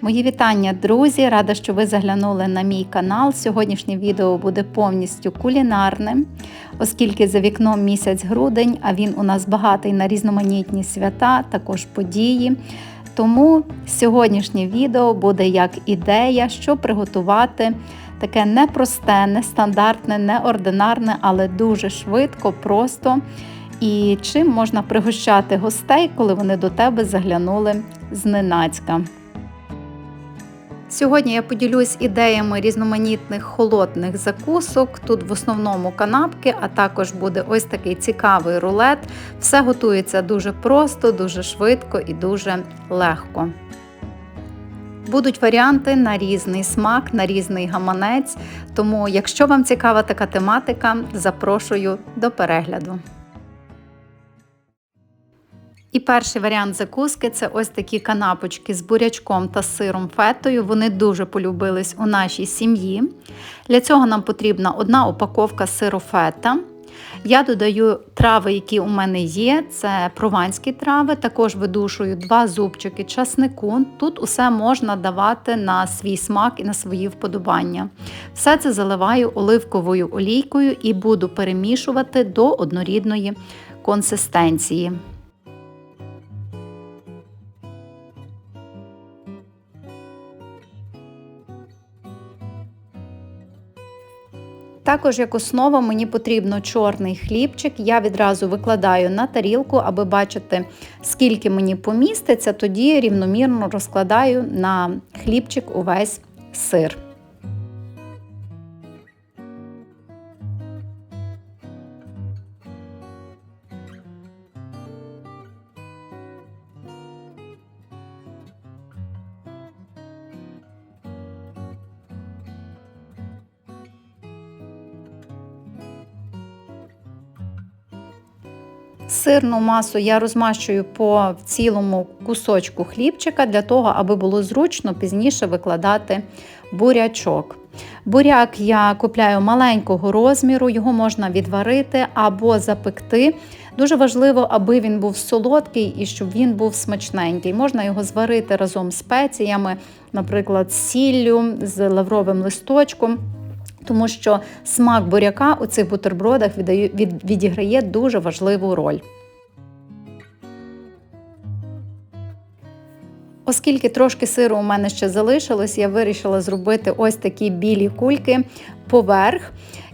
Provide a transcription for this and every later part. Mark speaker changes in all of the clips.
Speaker 1: Мої вітання, друзі! Рада, що ви заглянули на мій канал. Сьогоднішнє відео буде повністю кулінарним, оскільки за вікном місяць грудень, а він у нас багатий на різноманітні свята, також події. Тому сьогоднішнє відео буде як ідея, що приготувати таке непросте, нестандартне, неординарне, але дуже швидко, просто. І чим можна пригощати гостей, коли вони до тебе заглянули зненацька. Сьогодні я поділюсь ідеями різноманітних холодних закусок. Тут в основному канапки, а також буде ось такий цікавий рулет. Все готується дуже просто, дуже швидко і дуже легко. Будуть варіанти на різний смак, на різний гаманець. Тому, якщо вам цікава така тематика, запрошую до перегляду. І перший варіант закуски це ось такі канапочки з бурячком та сиром фетою. Вони дуже полюбились у нашій сім'ї. Для цього нам потрібна одна упаковка сиру фета. Я додаю трави, які у мене є, це прованські трави. Також видушую два зубчики часнику. Тут усе можна давати на свій смак і на свої вподобання. Все це заливаю оливковою олійкою і буду перемішувати до однорідної консистенції. Також як основа мені потрібно чорний хлібчик. Я відразу викладаю на тарілку, аби бачити, скільки мені поміститься, тоді рівномірно розкладаю на хлібчик увесь сир. Сирну масу я розмащую по цілому кусочку хлібчика для того, аби було зручно пізніше викладати бурячок. Буряк я купляю маленького розміру, його можна відварити або запекти. Дуже важливо, аби він був солодкий і щоб він був смачненький. Можна його зварити разом з спеціями, наприклад, з сіллю, з лавровим листочком тому що смак буряка у цих бутербродах відіграє дуже важливу роль. Оскільки трошки сиру у мене ще залишилось, я вирішила зробити ось такі білі кульки поверх.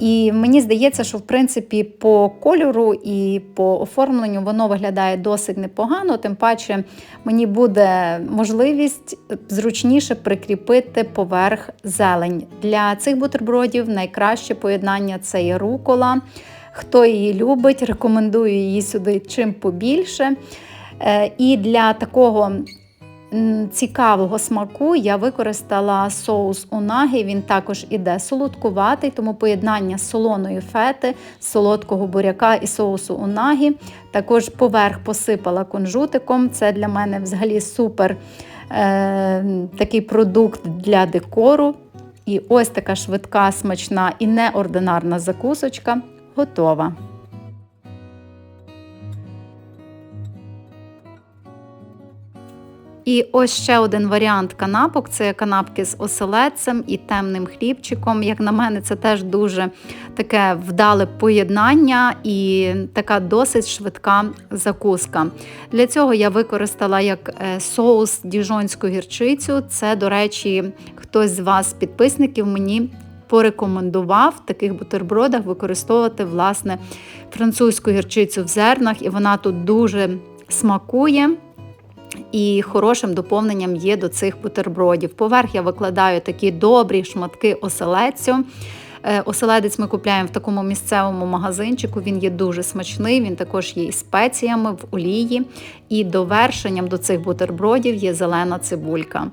Speaker 1: І мені здається, що в принципі по кольору і по оформленню воно виглядає досить непогано, тим паче мені буде можливість зручніше прикріпити поверх зелень. Для цих бутербродів найкраще поєднання це є рукола. Хто її любить, рекомендую її сюди чим побільше. Е, і для такого цікавого смаку я використала соус унагі, він також іде солодкуватий, тому поєднання солоної фети, солодкого буряка і соусу унагі. Також поверх посипала кунжутиком. Це для мене взагалі супер е, такий продукт для декору. І ось така швидка, смачна і неординарна закусочка готова. І ось ще один варіант канапок це канапки з оселедцем і темним хлібчиком. Як на мене, це теж дуже таке вдале поєднання і така досить швидка закуска. Для цього я використала як е, соус діжонську гірчицю. Це, до речі, хтось з вас, підписників, мені порекомендував в таких бутербродах використовувати власне французьку гірчицю в зернах, і вона тут дуже смакує. І хорошим доповненням є до цих бутербродів. Поверх я викладаю такі добрі шматки оселедцю. Е, оселедець ми купуємо в такому місцевому магазинчику. Він є дуже смачний, він також є і спеціями в олії. І довершенням до цих бутербродів є зелена цибулька.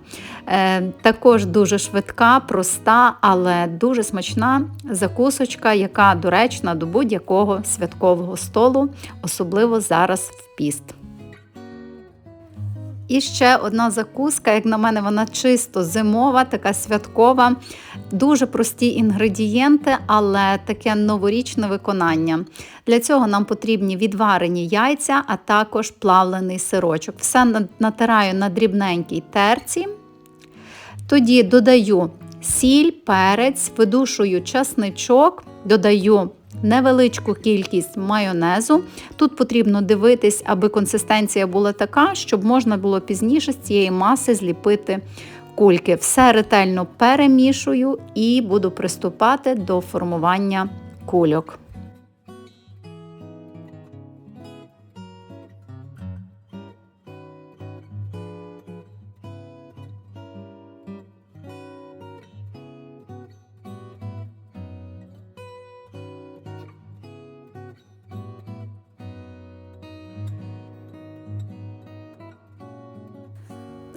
Speaker 1: Е, також дуже швидка, проста, але дуже смачна закусочка, яка доречна до будь-якого святкового столу, особливо зараз в піст. І ще одна закуска, як на мене, вона чисто зимова, така святкова, дуже прості інгредієнти, але таке новорічне виконання. Для цього нам потрібні відварені яйця, а також плавлений сирочок. Все натираю на дрібненькій терці. Тоді додаю сіль, перець, видушую часничок, додаю невеличку кількість майонезу. Тут потрібно дивитись, аби консистенція була така, щоб можна було пізніше з цієї маси зліпити кульки. Все ретельно перемішую і буду приступати до формування кульок.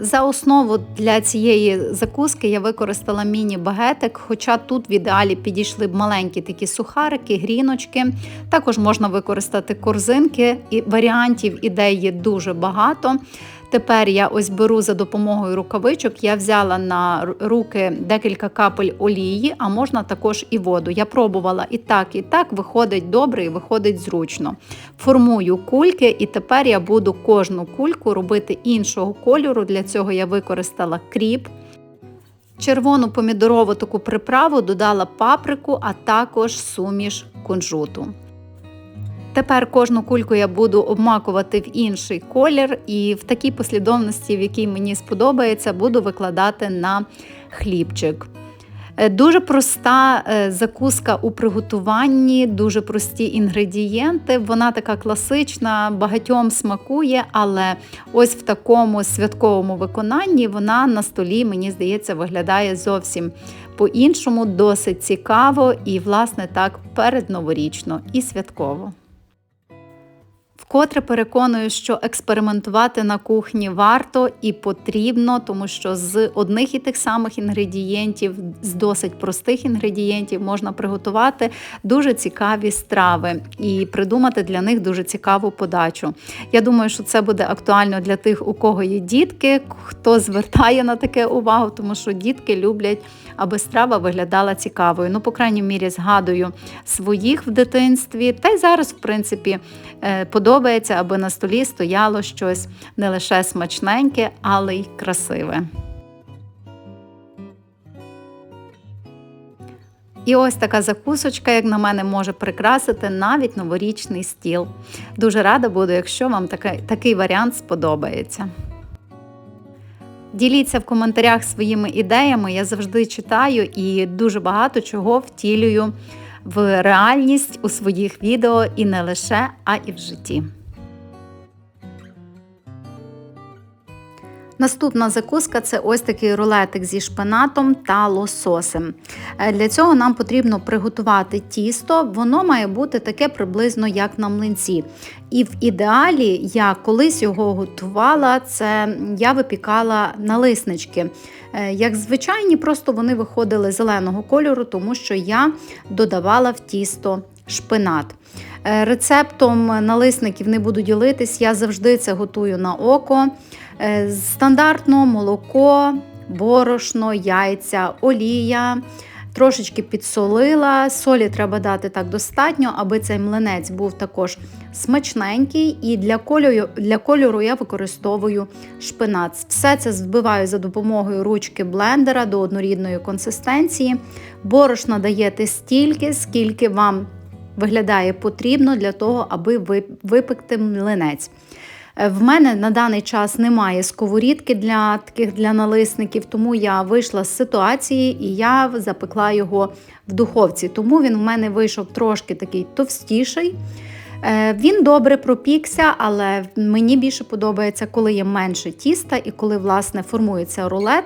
Speaker 1: За основу для цієї закуски я використала міні-багетик, хоча тут в ідеалі підійшли б маленькі такі сухарики, гріночки. Також можна використати корзинки, і варіантів ідей є дуже багато. Тепер я ось беру за допомогою рукавичок, я взяла на руки декілька капель олії, а можна також і воду. Я пробувала і так, і так, виходить добре і виходить зручно. Формую кульки, і тепер я буду кожну кульку робити іншого кольору. Для цього я використала кріп. Червону помідорову таку приправу додала паприку, а також суміш кунжуту. Тепер кожну кульку я буду обмакувати в інший колір, і в такій послідовності, в якій мені сподобається, буду викладати на хлібчик. Е, дуже проста е, закуска у приготуванні, дуже прості інгредієнти. Вона така класична, багатьом смакує, але ось в такому святковому виконанні вона на столі, мені здається, виглядає зовсім по-іншому, досить цікаво і, власне, так передноворічно і святково. Вкотре переконую, що експериментувати на кухні варто і потрібно, тому що з одних і тих самих інгредієнтів, з досить простих інгредієнтів, можна приготувати дуже цікаві страви і придумати для них дуже цікаву подачу. Я думаю, що це буде актуально для тих, у кого є дітки, хто звертає на таке увагу, тому що дітки люблять, аби страва виглядала цікавою. Ну, по крайній мірі, згадую своїх в дитинстві, та й зараз, в принципі, е, подобається аби на столі стояло щось не лише смачненьке, але й красиве. І ось така закусочка, як на мене, може прикрасити навіть новорічний стіл. Дуже рада буду, якщо вам такий, такий варіант сподобається. Діліться в коментарях своїми ідеями, я завжди читаю і дуже багато чого втілюю в реальність у своїх відео і не лише, а і в житті. Наступна закуска це ось такий рулетик зі шпинатом та лососем. Е, для цього нам потрібно приготувати тісто, воно має бути таке приблизно як на млинці. І в ідеалі я колись його готувала, це я випікала налиснички. Е, як звичайні, просто вони виходили зеленого кольору, тому що я додавала в тісто шпинат. Е, рецептом налисників не буду ділитись, я завжди це готую на око. Е, стандартно молоко, борошно, яйця, олія. Трошечки підсолила, солі треба дати так достатньо, аби цей млинець був також смачненький. І для кольору для кольору я використовую шпинат. Все це збиваю за допомогою ручки блендера до однорідної консистенції. Борошна даєте стільки, скільки вам виглядає потрібно для того, аби випекти млинець. Е, в мене на даний час немає сковорідки для таких для налисників, тому я вийшла з ситуації і я запекла його в духовці. Тому він в мене вийшов трошки такий товстіший. Е, він добре пропікся, але мені більше подобається, коли є менше тіста і коли власне формується рулет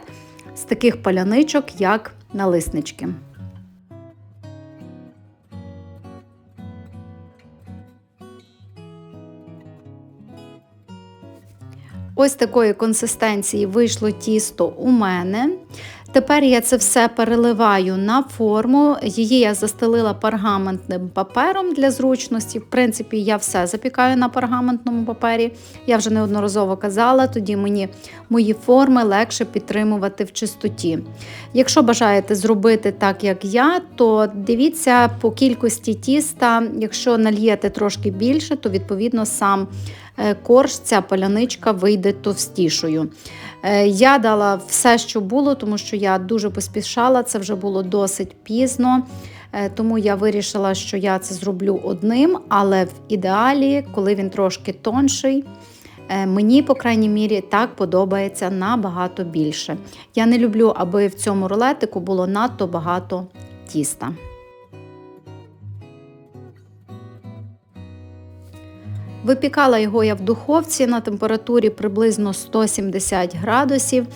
Speaker 1: з таких паляничок, як налиснички. Ось такої консистенції вийшло тісто у мене. Тепер я це все переливаю на форму. Її я застелила пергаментним папером для зручності. В принципі, я все запікаю на пергаментному папері. Я вже неодноразово казала, тоді мені мої форми легше підтримувати в чистоті. Якщо бажаєте зробити так, як я, то дивіться по кількості тіста, якщо нальєте трошки більше, то відповідно сам корж, ця паляничка вийде товстішою. Е, Я дала все, що було, тому що я дуже поспішала, це вже було досить пізно. Е, Тому я вирішила, що я це зроблю одним, але в ідеалі, коли він трошки тонший, е, мені, по крайній мірі, так подобається набагато більше. Я не люблю, аби в цьому рулетику було надто багато тіста. Випікала його я в духовці на температурі приблизно 170 градусів.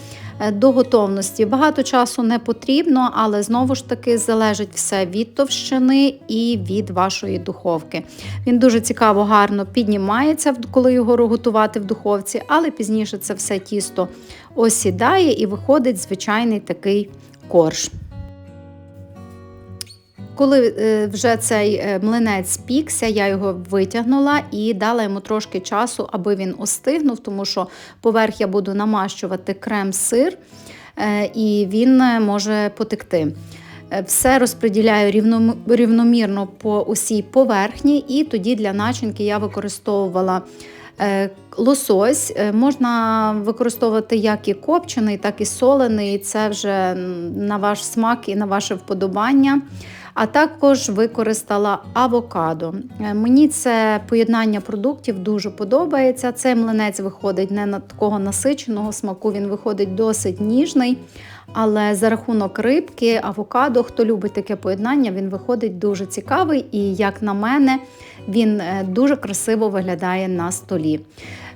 Speaker 1: Е, До готовності багато часу не потрібно, але знову ж таки залежить все від товщини і від вашої духовки. Він дуже цікаво, гарно піднімається, коли його готувати в духовці, але пізніше це все тісто осідає і виходить звичайний такий корж. Коли е, вже цей е, млинець спікся, я його витягнула і дала йому трошки часу, аби він остигнув, тому що поверх я буду намащувати крем-сир, е, і він може потекти. Все розподіляю рівномірно по усій поверхні, і тоді для начинки я використовувала лосось. Можна використовувати як і копчений, так і солений. Це вже на ваш смак і на ваше вподобання. А також використала авокадо. Е, Мені це поєднання продуктів дуже подобається. Цей млинець виходить не на такого насиченого смаку, він виходить досить ніжний. Але за рахунок рибки, авокадо, хто любить таке поєднання, він виходить дуже цікавий і, як на мене, він е, дуже красиво виглядає на столі.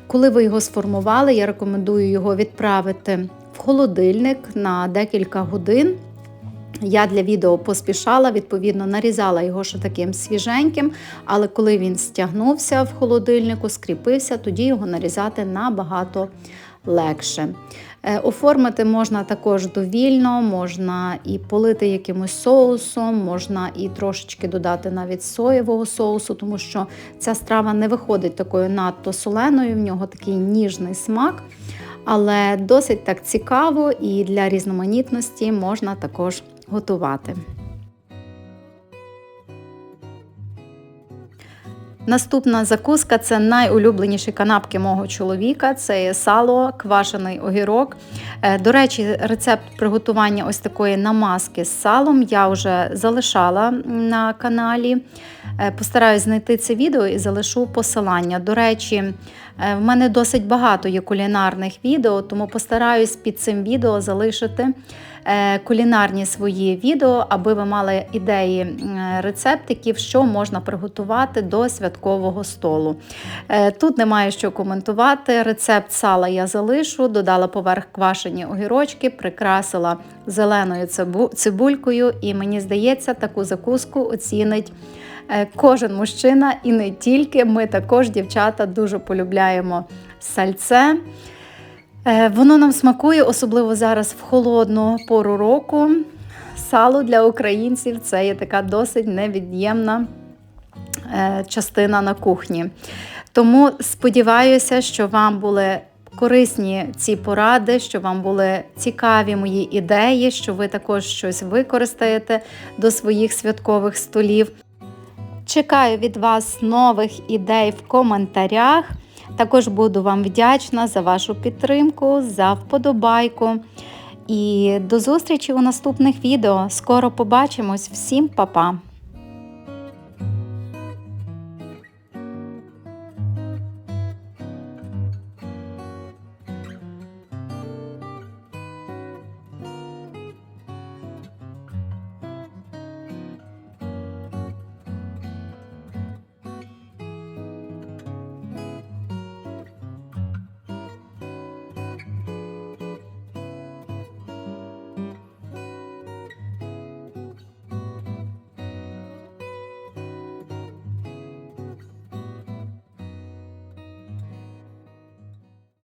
Speaker 1: Коли ви його сформували, я рекомендую його відправити в холодильник на декілька годин. Я для відео поспішала, відповідно, нарізала його ще таким свіженьким, але коли він стягнувся в холодильнику, скріпився, тоді його нарізати набагато легше. Е, Оформити можна також довільно, можна і полити якимось соусом, можна і трошечки додати навіть соєвого соусу, тому що ця страва не виходить такою надто соленою, в нього такий ніжний смак. Але досить так цікаво і для різноманітності можна також готувати. Наступна закуска це найулюбленіші канапки мого чоловіка. Це сало, квашений огірок. Е, До речі, рецепт приготування ось такої намазки з салом я вже залишала на каналі. Е, Постараюсь знайти це відео і залишу посилання. До речі, е, в мене досить багато є кулінарних відео, тому постараюсь під цим відео залишити кулінарні свої відео, аби ви мали ідеї рецептиків, що можна приготувати до святкового столу. Е, Тут немає що коментувати. Рецепт сала я залишу, додала поверх квашені огірочки, прикрасила зеленою цибулькою, і мені здається, таку закуску оцінить. Е, Кожен мужчина і не тільки. Ми також, дівчата, дуже полюбляємо сальце. Е, Воно нам смакує, особливо зараз в холодну пору року. Сало для українців це є така досить невід'ємна е, частина на кухні. Тому сподіваюся, що вам були корисні ці поради, що вам були цікаві мої ідеї, що ви також щось використаєте до своїх святкових столів. Чекаю від вас нових ідей в коментарях. Також буду вам вдячна за вашу підтримку, за вподобайку. І до зустрічі у наступних відео. Скоро побачимось. Всім па-па!